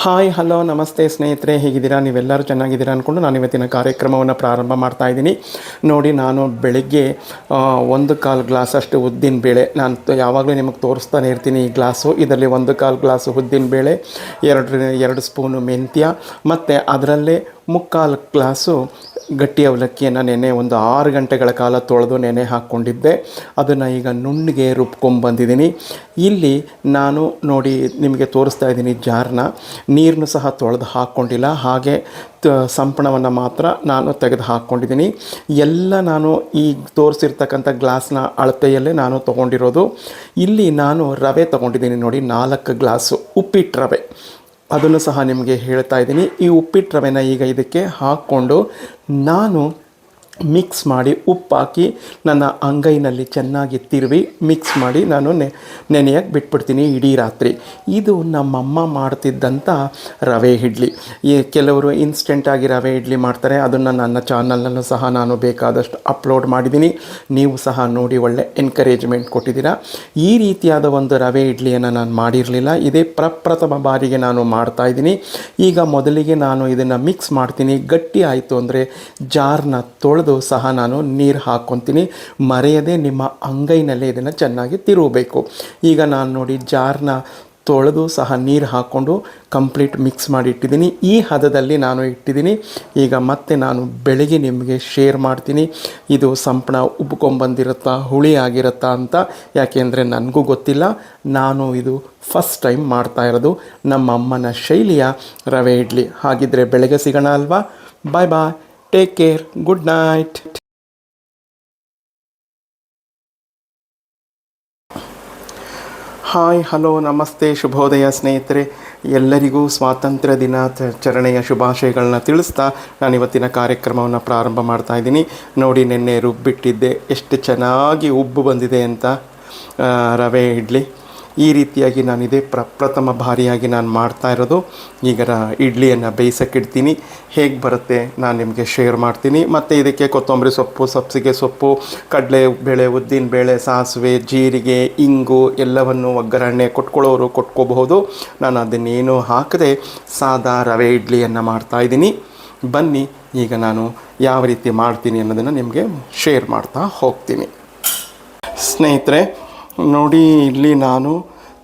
Hi hello ನಮಸ್ತೆ ಸ್ನೇಹಿತರೆ, ಹೇಗಿದ್ದೀರಾ? ನೀವೆಲ್ಲರೂ ಚೆನ್ನಾಗಿದ್ದೀರಾ ಅಂದ್ಕೊಂಡು ನಾನು ಇವತ್ತಿನ ಕಾರ್ಯಕ್ರಮವನ್ನು ಪ್ರಾರಂಭ ಮಾಡ್ತಾ ಇದ್ದೀನಿ. ನೋಡಿ, ನಾನು ಬೆಳಿಗ್ಗೆ ಒಂದು ಕಾಲು ಗ್ಲಾಸ್ ಅಷ್ಟು ಉದ್ದಿನ ಬೇಳೆ ನಾನು ಯಾವಾಗಲೂ ನಿಮಗೆ ತೋರಿಸ್ತಾನೆ ಇರ್ತೀನಿ ಈ ಗ್ಲಾಸು. ಇದರಲ್ಲಿ ಒಂದು ಕಾಲು ಗ್ಲಾಸು ಉದ್ದಿನ ಬೇಳೆ, ಎರಡು ಎರಡು ಸ್ಪೂನು ಮೆಂತ್ಯ, ಮತ್ತು ಅದರಲ್ಲೇ ಮುಕ್ಕಾಲು ಗ್ಲಾಸು ಗಟ್ಟಿ ಅವಲಕ್ಕಿಯನ್ನು ನೆನೆ ಒಂದು ಆರು ಗಂಟೆಗಳ ಕಾಲ ತೊಳೆದು ನೆನೆ ಹಾಕ್ಕೊಂಡಿದ್ದೆ. ಅದನ್ನು ಈಗ ನುಣ್ಣಗೆ ರುಬ್ಕೊಂಬಂದಿದ್ದೀನಿ ಇಲ್ಲಿ ನಾನು ನೋಡಿ ನಿಮಗೆ ತೋರಿಸ್ತಾ ಇದ್ದೀನಿ ಜಾರ್ನ. ನೀರನ್ನು ಸಹ ತೊಳೆದು ಹಾಕ್ಕೊಂಡಿಲ್ಲ. ಹಾಗೆ ಸಂಪಣವನ್ನು ಮಾತ್ರ ನಾನು ತೆಗೆದು ಹಾಕ್ಕೊಂಡಿದ್ದೀನಿ. ಎಲ್ಲ ನಾನು ಈ ತೋರಿಸಿರ್ತಕ್ಕಂಥ ಗ್ಲಾಸ್ನ ಅಳತೆಯಲ್ಲೇ ನಾನು ತೊಗೊಂಡಿರೋದು. ಇಲ್ಲಿ ನಾನು ರವೆ ತೊಗೊಂಡಿದ್ದೀನಿ ನೋಡಿ, ನಾಲ್ಕು ಗ್ಲಾಸು ಉಪ್ಪಿಟ್ಟು ರವೆ. ಅದನ್ನು ಸಹ ನಿಮಗೆ ಹೇಳ್ತಾ ಇದ್ದೀನಿ. ಈ ಉಪ್ಪಿಟ್ಟು ರವೆನ ಈಗ ಇದಕ್ಕೆ ಹಾಕ್ಕೊಂಡು ನಾನು ಮಿಕ್ಸ್ ಮಾಡಿ ಉಪ್ಪು ಹಾಕಿ ನನ್ನ ಅಂಗೈನಲ್ಲಿ ಚೆನ್ನಾಗಿ ತಿರುವಿ ಮಿಕ್ಸ್ ಮಾಡಿ ನಾನು ನೆ ನೆನೆಯಕ್ಕೆ ಬಿಟ್ಬಿಡ್ತೀನಿ ಇಡೀ ರಾತ್ರಿ. ಇದು ನಮ್ಮಮ್ಮ ಮಾಡ್ತಿದ್ದಂಥ ರವೆ ಇಡ್ಲಿ. ಈ ಕೆಲವರು ಇನ್ಸ್ಟೆಂಟಾಗಿ ರವೆ ಇಡ್ಲಿ ಮಾಡ್ತಾರೆ, ಅದನ್ನು ನನ್ನ ಚಾನಲ್ನಲ್ಲೂ ಸಹ ನಾನು ಬೇಕಾದಷ್ಟು ಅಪ್ಲೋಡ್ ಮಾಡಿದ್ದೀನಿ. ನೀವು ಸಹ ನೋಡಿ ಒಳ್ಳೆ ಎನ್ಕರೇಜ್ಮೆಂಟ್ ಕೊಟ್ಟಿದ್ದೀರಾ. ಈ ರೀತಿಯಾದ ಒಂದು ರವೆ ಇಡ್ಲಿಯನ್ನು ನಾನು ಮಾಡಿರಲಿಲ್ಲ, ಇದೇ ಪ್ರಪ್ರಥಮ ಬಾರಿಗೆ ನಾನು ಮಾಡ್ತಾ ಇದ್ದೀನಿ. ಈಗ ಮೊದಲಿಗೆ ನಾನು ಇದನ್ನು ಮಿಕ್ಸ್ ಮಾಡ್ತೀನಿ. ಗಟ್ಟಿ ಆಯಿತು ಅಂದರೆ ಜಾರ್ನ ತೊಳೆದು ಸಹ ನಾನು ನೀರು ಹಾಕ್ಕೊತೀನಿ ಮರೆಯದೆ ನಿಮ್ಮ ಅಂಗೈನಲ್ಲೇ ಇದನ್ನು ಚೆನ್ನಾಗಿ ತಿರುಗಬೇಕು. ಈಗ ನಾನು ನೋಡಿ ಜಾರ್ನ ತೊಳೆದು ಸಹ ನೀರು ಹಾಕ್ಕೊಂಡು ಕಂಪ್ಲೀಟ್ ಮಿಕ್ಸ್ ಮಾಡಿ ಇಟ್ಟಿದ್ದೀನಿ. ಈ ಹದದಲ್ಲಿ ನಾನು ಇಟ್ಟಿದ್ದೀನಿ. ಈಗ ಮತ್ತೆ ನಾನು ಬೆಳಗ್ಗೆ ನಿಮಗೆ ಶೇರ್ ಮಾಡ್ತೀನಿ. ಇದು ಸಂಪಣ ಉಬ್ಕೊಂಬಂದಿರುತ್ತಾ ಹುಳಿ ಆಗಿರುತ್ತಾ ಅಂತ. ಯಾಕೆಂದರೆ ನನಗೂ ಗೊತ್ತಿಲ್ಲ. ನಾನು ಇದು ಫಸ್ಟ್ ಟೈಮ್ ಮಾಡ್ತಾ ಇರೋದು. ನಮ್ಮ ಅಮ್ಮನ ಶೈಲಿಯ ರವೆ ಇಡ್ಲಿ. ಹಾಗಿದ್ರೆ ಬೆಳಗ್ಗೆ ಸಿಗೋಣ ಅಲ್ವಾ? Bye bye take care good night hi hello ನಮಸ್ತೆ ಶುಭೋದಯ ಸ್ನೇಹಿತರೆ ಎಲ್ಲರಿಗೂ ಸ್ವಾತಂತ್ರ್ಯ ದಿನಾಚರಣೆಯ ಶುಭಾಶಯಗಳನ್ನ ತಿಳಿಸ್ತಾ ನಾನು ಇವತ್ತಿನ ಕಾರ್ಯಕ್ರಮವನ್ನು ಪ್ರಾರಂಭ ಮಾಡ್ತಾ ಇದ್ದೀನಿ ನೋಡಿ ನಿನ್ನೆ ರುಬ್ಬಿಟ್ಟಿದ್ದೆ ಎಷ್ಟು ಚೆನ್ನಾಗಿ ಉಬ್ಬು ಬಂದಿದೆ ಅಂತ ರವೆ ಇಡ್ಲಿ ಈ ರೀತಿಯಾಗಿ ನಾನು ಇದೇ ಪ್ರಪ್ರಥಮ ಬಾರಿಯಾಗಿ ನಾನು ಮಾಡ್ತಾ ಇರೋದು. ಈಗ ನಾ ಇಡ್ಲಿಯನ್ನು ಬೇಯಿಸೋಕ್ಕಿಡ್ತೀನಿ. ಹೇಗೆ ಬರುತ್ತೆ ನಾನು ನಿಮಗೆ ಶೇರ್ ಮಾಡ್ತೀನಿ. ಮತ್ತು ಇದಕ್ಕೆ ಕೊತ್ತಂಬರಿ ಸೊಪ್ಪು, ಸಬ್ಸಿಗೆ ಸೊಪ್ಪು, ಕಡಲೆ, ಬೇಳೆ ಉದ್ದಿನ ಬೇಳೆ, ಸಾಸಿವೆ, ಜೀರಿಗೆ, ಇಂಗು ಎಲ್ಲವನ್ನು ಒಗ್ಗರಣೆ ಕೊಟ್ಕೊಳ್ಳೋರು ಕೊಟ್ಕೋಬಹುದು. ನಾನು ಅದನ್ನೇನು ಹಾಕದೆ ಸಾದಾ ರವೆ ಇಡ್ಲಿಯನ್ನು ಮಾಡ್ತಾ ಇದ್ದೀನಿ. ಬನ್ನಿ, ಈಗ ನಾನು ಯಾವ ರೀತಿ ಮಾಡ್ತೀನಿ ಅನ್ನೋದನ್ನು ನಿಮಗೆ ಶೇರ್ ಮಾಡ್ತಾ ಹೋಗ್ತೀನಿ. ಸ್ನೇಹಿತರೆ ನೋಡಿ, ಇಲ್ಲಿ ನಾನು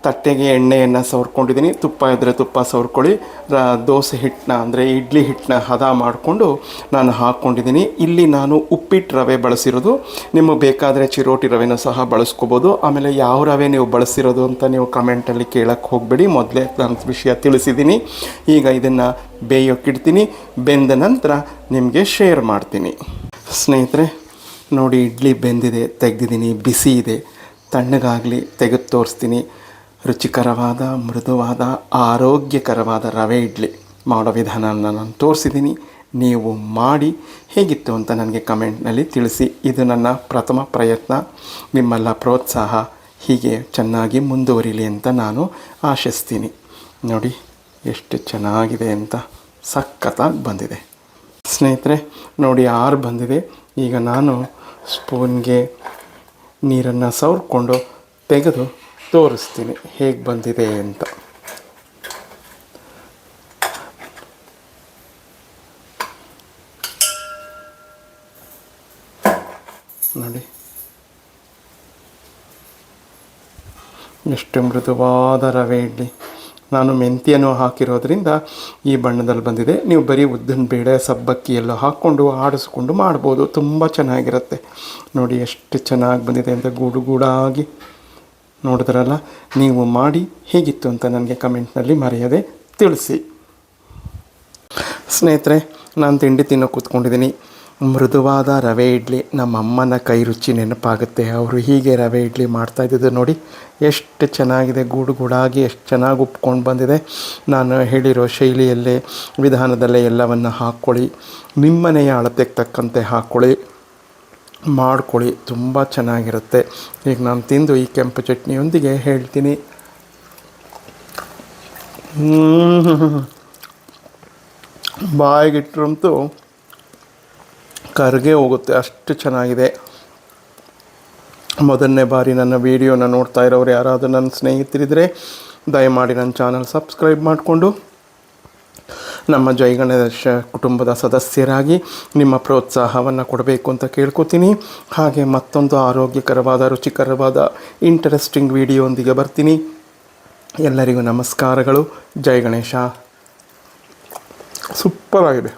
ತಟ್ಟೆಗೆ ಎಣ್ಣೆಯನ್ನು ಸವರ್ಕೊಂಡಿದ್ದೀನಿ. ತುಪ್ಪ ಇದ್ದರೆ ತುಪ್ಪ ಸವರ್ಕೊಳ್ಳಿ. ರ, ದೋಸೆ ಹಿಟ್ಟನ್ನ ಅಂದರೆ ಇಡ್ಲಿ ಹಿಟ್ಟನ್ನ ಹದ ಮಾಡಿಕೊಂಡು ನಾನು ಹಾಕ್ಕೊಂಡಿದ್ದೀನಿ. ಇಲ್ಲಿ ನಾನು ಉಪ್ಪಿಟ್ಟು ರವೆ ಬಳಸಿರೋದು. ನಿಮಗೆ ಬೇಕಾದರೆ ಚಿರೋಟಿ ರವೆನೂ ಸಹ ಬಳಸ್ಕೋಬೋದು. ಆಮೇಲೆ ಯಾವ ರವೆ ನೀವು ಬಳಸಿರೋದು ಅಂತ ನೀವು ಕಮೆಂಟಲ್ಲಿ ಕೇಳೋಕ್ಕೆ ಹೋಗಬೇಡಿ. ಮೊದಲೇ ನಾನು ವಿಷಯ ತಿಳಿಸಿದ್ದೀನಿ. ಈಗ ಇದನ್ನು ಬೇಯೋಕ್ಕಿಡ್ತೀನಿ ಬೆಂದ ನಂತರ ನಿಮಗೆ ಶೇರ್ ಮಾಡ್ತೀನಿ. ಸ್ನೇಹಿತರೆ, ನೋಡಿ, ಇಡ್ಲಿ ಬೆಂದಿದೆ, ತೆಗೆದಿದ್ದೀನಿ, ಬಿಸಿ ಇದೆ. ತಣ್ಣಗಾಗಲಿ ತೆಗೆದು ತೋರಿಸ್ತೀನಿ. ರುಚಿಕರವಾದ, ಮೃದುವಾದ, ಆರೋಗ್ಯಕರವಾದ ರವೆ ಇಡ್ಲಿ ಮಾಡೋ ವಿಧಾನವನ್ನು ನಾನು ತೋರಿಸಿದ್ದೀನಿ. ನೀವು ಮಾಡಿ ಹೇಗಿತ್ತು ಅಂತ ನನಗೆ ಕಮೆಂಟ್ನಲ್ಲಿ ತಿಳಿಸಿ. ಇದು ನನ್ನ ಪ್ರಥಮ ಪ್ರಯತ್ನ. ನಿಮ್ಮೆಲ್ಲ ಪ್ರೋತ್ಸಾಹ. ಹೀಗೆ ಚೆನ್ನಾಗಿ ಮುಂದುವರಿಲಿ ಅಂತ ನಾನು ಆಶಿಸ್ತೀನಿ. ನೋಡಿ, ಎಷ್ಟು ಚೆನ್ನಾಗಿದೆ ಅಂತ ಸಖತ್ತಾಗಿ ಬಂದಿದೆ. ಸ್ನೇಹಿತರೆ, ನೋಡಿ, ಆರು ಬಂದಿದೆ. ಈಗ ನಾನು ಸ್ಪೂನ್ಗೆ ನೀರನ್ನು ಸವರ್ಕೊಂಡು ತೆಗೆದು ತೋರಿಸ್ತೀನಿ. ಹೇಗೆ ಬಂದಿದೆ ಅಂತ. ನೋಡಿ. ಎಷ್ಟು ಮೃದುವಾದ ರವೆ ಇಡ್ಲಿ ನಾನು ಮೆಂತ್ಯನೂ ಹಾಕಿರೋದ್ರಿಂದ ಈ ಬಣ್ಣದಲ್ಲಿ ಬಂದಿದೆ. ನೀವು ಬರೀ ಉದ್ದಿನ ಬೇಳೆ, ಸಬ್ಬಕ್ಕಿ ಎಲ್ಲ ಹಾಕ್ಕೊಂಡು ಆಡಿಸ್ಕೊಂಡು ಮಾಡ್ಬೋದು. ತುಂಬ ಚೆನ್ನಾಗಿರುತ್ತೆ. ನೋಡಿ ಎಷ್ಟು ಚೆನ್ನಾಗಿ ಬಂದಿದೆ ಅಂತ ಗೂಡು ಗೂಡಾಗಿ. ನೋಡಿದ್ರಲ್ಲ, ನೀವು ಮಾಡಿ ಹೇಗಿತ್ತು ಅಂತ ನನಗೆ ಕಮೆಂಟ್ನಲ್ಲಿ ಮರೆಯದೆ ತಿಳಿಸಿ. ಸ್ನೇಹಿತರೆ, ನಾನು ತಿಂಡಿ ತಿನ್ನೋ ಕೂತ್ಕೊಂಡಿದ್ದೀನಿ. ಮೃದುವಾದ ರವೆ ಇಡ್ಲಿ ನಮ್ಮ ಅಮ್ಮನ ಕೈ ರುಚಿ ನೆನಪಾಗುತ್ತೆ. ಅವರು ಹೀಗೆ ರವೆ ಇಡ್ಲಿ ಮಾಡ್ತಾ ಇದ್ದಿದ್ದು ನೋಡಿ, ಎಷ್ಟು ಚೆನ್ನಾಗಿದೆ, ಗೂಡು ಗೂಡಾಗಿ ಎಷ್ಟು ಚೆನ್ನಾಗಿ ಉಪ್ಕೊಂಡು ಬಂದಿದೆ. ನಾನು ಹೇಳಿರೋ ಶೈಲಿಯಲ್ಲೇ, ವಿಧಾನದಲ್ಲೇ ಎಲ್ಲವನ್ನು ಹಾಕ್ಕೊಳ್ಳಿ ನಿಮ್ಮನೆಯ ಅಳತೆಗೆ ತಕ್ಕಂತೆ ಹಾಕ್ಕೊಳ್ಳಿ ಮಾಡ್ಕೊಳ್ಳಿ, ತುಂಬ ಚೆನ್ನಾಗಿರುತ್ತೆ. ಈಗ ನಾನು ತಿಂದು ಈ ಕೆಂಪು ಚಟ್ನಿಯೊಂದಿಗೆ ಹೇಳ್ತೀನಿ. ಬಾಯಿಗೆ ಬಾಯಿಗಿಟ್ರಂತೂ ಕರ್ಗೆ ಹೋಗುತ್ತೆ. ಅಷ್ಟು ಚೆನ್ನಾಗಿದೆ. ಮೊದಲನೇ ಬಾರಿ ನನ್ನ ವೀಡಿಯೋನ ನೋಡ್ತಾ ಇರೋರು ಯಾರಾದರೂ ನನ್ನ ಸ್ನೇಹಿತರಿದ್ದರೆ ದಯಮಾಡಿ ನನ್ನ ಚಾನಲ್ ಸಬ್ಸ್ಕ್ರೈಬ್ ಮಾಡಿಕೊಂಡು ನಮ್ಮ ಜೈಗಣೇಶ ಕುಟುಂಬದ ಸದಸ್ಯರಾಗಿ ನಿಮ್ಮ ಪ್ರೋತ್ಸಾಹವನ್ನು ಕೊಡಬೇಕು ಅಂತ ಕೇಳ್ಕೊತೀನಿ. ಹಾಗೆ ಮತ್ತೊಂದು ಆರೋಗ್ಯಕರವಾದ, ರುಚಿಕರವಾದ ಇಂಟ್ರೆಸ್ಟಿಂಗ್ ವಿಡಿಯೋಂದಿಗೆ ಬರ್ತೀನಿ. ಎಲ್ಲರಿಗೂ ನಮಸ್ಕಾರಗಳು. ಜೈ ಗಣೇಶ. ಸೂಪರ್ ಆಗಿದೆ